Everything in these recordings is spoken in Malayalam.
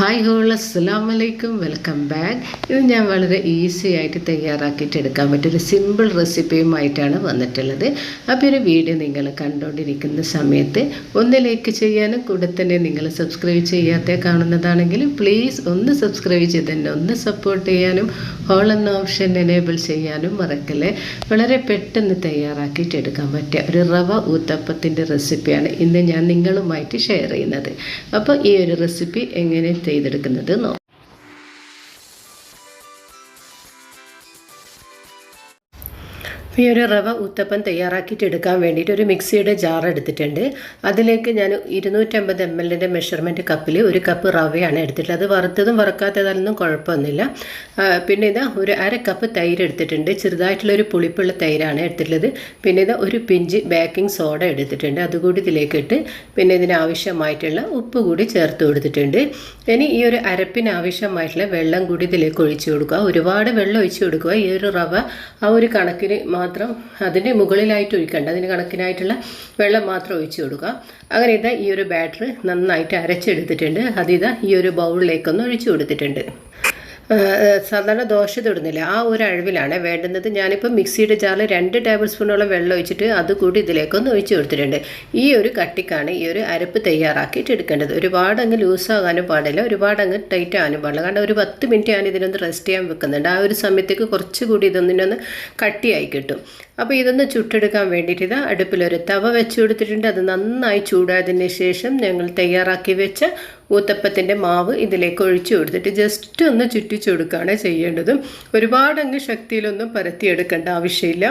ഹായ് ഹോൾ അസ്സാം വലൈക്കും വെൽക്കം ബാക്ക് ഇത് ഞാൻ വളരെ ഈസി ആയിട്ട് തയ്യാറാക്കിയിട്ട് എടുക്കാൻ പറ്റിയൊരു സിമ്പിൾ റെസിപ്പിയുമായിട്ടാണ് വന്നിട്ടുള്ളത്. അപ്പോൾ ഒരു വീഡിയോ നിങ്ങൾ കണ്ടുകൊണ്ടിരിക്കുന്ന സമയത്ത് ഒന്ന് ലൈക്ക് ചെയ്യാനും കൂടെ തന്നെ നിങ്ങൾ സബ്സ്ക്രൈബ് ചെയ്യാത്ത കാണുന്നതാണെങ്കിൽ പ്ലീസ് ഒന്ന് സബ്സ്ക്രൈബ് ചെയ്ത് തന്നെ ഒന്ന് സപ്പോർട്ട് ചെയ്യാനും ഹോൾ എന്ന ഓപ്ഷൻ എനേബിൾ ചെയ്യാനും മറക്കല്ലേ? വളരെ പെട്ടെന്ന് തയ്യാറാക്കിയിട്ട് എടുക്കാൻ പറ്റിയ ഒരു റവ ഊത്തപ്പത്തിന്റെ റെസിപ്പിയാണ് ഇന്ന് ഞാൻ നിങ്ങളുമായിട്ട് ഷെയർ ചെയ്യുന്നത്. അപ്പോൾ ഈ ഒരു റെസിപ്പി എങ്ങനെ ചെയ്തെടുക്കുന്നത് ഈ ഒരു റവ ഉത്തപ്പം തയ്യാറാക്കിയിട്ട് എടുക്കാൻ വേണ്ടിയിട്ട് ഒരു മിക്സിയുടെ ജാർ എടുത്തിട്ടുണ്ട്. അതിലേക്ക് ഞാൻ ഇരുന്നൂറ്റമ്പത് എം എല്ലിന്റെ മെഷർമെന്റ് കപ്പിൽ ഒരു കപ്പ് റവയാണ് എടുത്തിട്ടുള്ളത്. അത് വറുത്തതും വറുക്കാത്തതാലൊന്നും കുഴപ്പമൊന്നുമില്ല. പിന്നെ ഇതാ ഒരു അര കപ്പ് തൈര് എടുത്തിട്ടുണ്ട്. ചെറുതായിട്ടുള്ളൊരു പുളിപ്പുള്ള തൈരാണ് എടുത്തിട്ടുള്ളത്. പിന്നെ ഇത് ഒരു പിഞ്ച് ബേക്കിംഗ് സോഡ എടുത്തിട്ടുണ്ട്. അതുകൂടി ഇതിലേക്ക് ഇട്ട് പിന്നെ ഇതിന് ആവശ്യമായിട്ടുള്ള ഉപ്പ് കൂടി ചേർത്ത് കൊടുത്തിട്ടുണ്ട്. ഇനി ഈ ഒരു അരപ്പിന് ആവശ്യമായിട്ടുള്ള വെള്ളം കൂടി ഇതിലേക്ക് ഒഴിച്ചു കൊടുക്കുക. ഒരുപാട് വെള്ളം ഒഴിച്ചു കൊടുക്കുക. ഈ ഒരു റവ ആ ഒരു കണക്കിന് അതിന്റെ മുകളിലായിട്ട് ഒഴിക്കേണ്ട. അതിന് കണക്കിനായിട്ടുള്ള വെള്ളം മാത്രം ഒഴിച്ചു കൊടുക്കുക. അങ്ങനെ ഇതാ ഈ ഒരു ബാറ്ററി നന്നായിട്ട് അരച്ചെടുത്തിട്ടുണ്ട്. അതിതാ ഈ ഒരു ബൗളിലേക്കൊന്ന് ഒഴിച്ചു കൊടുത്തിട്ടുണ്ട്. സാധാരണ ദോശ തൊടുന്നില്ല. ആ ഒരു അഴിവിലാണ് വേണ്ടുന്നത്. ഞാനിപ്പോൾ മിക്സിയുടെ ജാറിൽ രണ്ട് ടേബിൾ സ്പൂണോളം വെള്ളം ഒഴിച്ചിട്ട് അത് കൂടി ഇതിലേക്കൊന്ന് ഒഴിച്ചു കൊടുത്തിട്ടുണ്ട്. ഈ ഒരു കട്ടിക്കാണ് ഈ ഒരു അരപ്പ് തയ്യാറാക്കിയിട്ട് എടുക്കേണ്ടത്. ഒരുപാട് അങ്ങ് ലൂസാകാനും പാടില്ല. ഒരുപാട് അങ്ങ് ടൈറ്റ് ആകാനും പാടില്ല. കാരണം ഒരു പത്ത് മിനിറ്റ് ഞാൻ ഇതിനൊന്ന് റെസ്റ്റ് ചെയ്യാൻ വെക്കുന്നുണ്ട്. ആ ഒരു സമയത്തേക്ക് കുറച്ചുകൂടി ഇതൊന്നിനൊന്ന് കട്ടിയായി കിട്ടും. അപ്പോൾ ഇതൊന്ന് ചുട്ടെടുക്കാൻ വേണ്ടിയിട്ട് ഇത് അടുപ്പിലൊരു തവ വെച്ച് കൊടുത്തിട്ടുണ്ട്. അത് നന്നായി ചൂടായതിന് ശേഷം ഞങ്ങൾ തയ്യാറാക്കി വെച്ച ഊത്തപ്പത്തിന്റെ മാവ് ഇതിലേക്ക് ഒഴിച്ചു കൊടുത്തിട്ട് ജസ്റ്റ് ഒന്ന് ചുറ്റിച്ചു കൊടുക്കുകയാണ് ചെയ്യേണ്ടതും. ഒരുപാടങ്ങ് ശക്തിയിലൊന്നും പരത്തിയെടുക്കേണ്ട ആവശ്യമില്ല.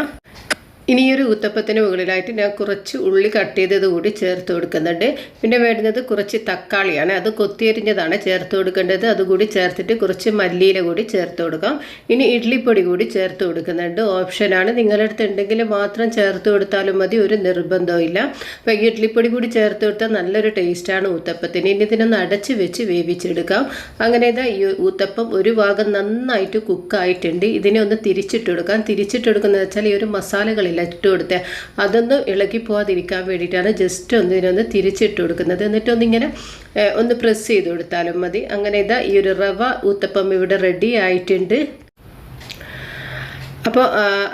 ഇനി ഈ ഒരു ഊത്തപ്പത്തിന് മുകളിലായിട്ട് ഞാൻ കുറച്ച് ഉള്ളി കട്ട് ചെയ്തത് കൂടി ചേർത്ത് കൊടുക്കുന്നുണ്ട്. പിന്നെ വേണ്ടുന്നത് കുറച്ച് തക്കാളിയാണ്. അത് കൊത്തിയരിഞ്ഞതാണ് ചേർത്ത് കൊടുക്കേണ്ടത്. അതുകൂടി ചേർത്തിട്ട് കുറച്ച് മല്ലിയില കൂടി ചേർത്ത് കൊടുക്കാം. ഇനി ഇഡ്ലിപ്പൊടി കൂടി ചേർത്ത് കൊടുക്കുന്നുണ്ട്. ഓപ്ഷനാണ് നിങ്ങളുടെ അടുത്ത് ഉണ്ടെങ്കിൽ മാത്രം ചേർത്ത് കൊടുത്താലും മതി. ഒരു നിർബന്ധവും ഇല്ല. അപ്പോൾ ഈ ഇഡ്ലിപ്പൊടി കൂടി ചേർത്ത് കൊടുത്താൽ നല്ലൊരു ടേസ്റ്റാണ് ഊത്തപ്പത്തിന്. ഇനി ഇതിനൊന്ന് അടച്ച് വെച്ച് വേവിച്ചെടുക്കാം. അങ്ങനെ ഇതാ ഈ ഊത്തപ്പം ഒരു ഭാഗം നന്നായിട്ട് കുക്കായിട്ടുണ്ട് ഇതിനെ ഒന്ന് തിരിച്ചിട്ട് കൊടുക്കാം. തിരിച്ചിട്ട് കൊടുക്കുന്നത് വെച്ചാൽ ഈ ഒരു മസാലകളില്ല ഇട്ട് കൊടുത്ത്. അതൊന്ന് ഇളകി പോകാതിരിക്കാൻ വേണ്ടിയിട്ടാണ് ജസ്റ്റ് ഒന്ന് ഇതിനൊന്ന് തിരിച്ചിട്ട് കൊടുക്കുന്നത്. എന്നിട്ടൊന്നിങ്ങനെ ഒന്ന് പ്രസ് ചെയ്ത് കൊടുത്താലും മതി. അങ്ങനെ ഇതാ ഈ ഒരു റവ ഊത്തപ്പം ഇവിടെ റെഡി ആയിട്ടുണ്ട്. അപ്പോൾ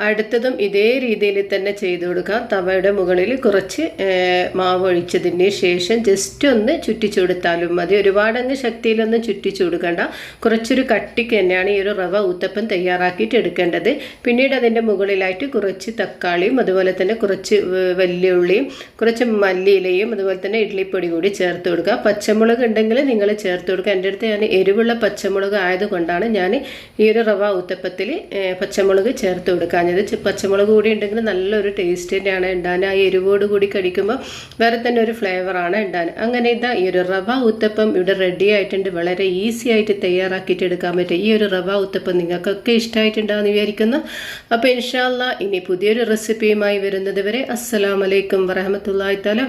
അടുത്തതും ഇതേ രീതിയിൽ തന്നെ ചെയ്തു കൊടുക്കാം. തവയുടെ മുകളിൽ കുറച്ച് മാവ് ഒഴിച്ചതിന് ശേഷം ജസ്റ്റ് ഒന്ന് ചുറ്റിച്ചു കൊടുത്താലും മതി. ഒരുപാടങ്ങ് ശക്തിയിലൊന്നും ചുറ്റിച്ചു കൊടുക്കണ്ട. കുറച്ചൊരു കട്ടിക്ക് തന്നെയാണ് ഈ ഒരു റവ ഊത്തപ്പം തയ്യാറാക്കിയിട്ട് എടുക്കേണ്ടത്. പിന്നീട് അതിന്റെ മുകളിലായിട്ട് കുറച്ച് തക്കാളിയും അതുപോലെ തന്നെ കുറച്ച് വലിയ കുറച്ച് മല്ലിയിലയും അതുപോലെ തന്നെ ഇഡ്ലിപ്പൊടി കൂടി ചേർത്ത് കൊടുക്കുക. പച്ചമുളക് ഉണ്ടെങ്കിൽ നിങ്ങൾ ചേർത്ത് കൊടുക്കുക. എന്റെ അടുത്ത് ഞാൻ എരിവുള്ള പച്ചമുളക് ആയതുകൊണ്ടാണ് ഞാൻ ഈ ഒരു റവ ഊത്തപ്പത്തിൽ പച്ചമുളക് ചേർത്ത് കൊടുക്കാഞ്ഞത് പച്ചമുളക് കൂടി ഉണ്ടെങ്കിൽ നല്ലൊരു ടേസ്റ്റ് തന്നെയാണ് ഉണ്ടാൻ ആ എരിവോട് കൂടി കടിക്കുമ്പോൾ വേറെ തന്നെ ഒരു ഫ്ലേവറാണ് ഉണ്ടാൻ അങ്ങനെ ഇതാ ഈ ഒരു റവ ഉത്തപ്പം ഇവിടെ റെഡി ആയിട്ടുണ്ട്. വളരെ ഈസി ആയിട്ട് തയ്യാറാക്കിയിട്ട് എടുക്കാൻ പറ്റും. ഈ ഒരു റവ ഉത്തപ്പം നിങ്ങൾക്കൊക്കെ ഇഷ്ടമായിട്ടുണ്ടാകുമെന്ന് വിചാരിക്കുന്നു. അപ്പോൾ ഇൻഷാല്ല ഇനി പുതിയൊരു റെസിപ്പിയുമായി വരുന്നത് വരെ അസ്സലാമലൈക്കും വറഹമത്തല്ലാ തല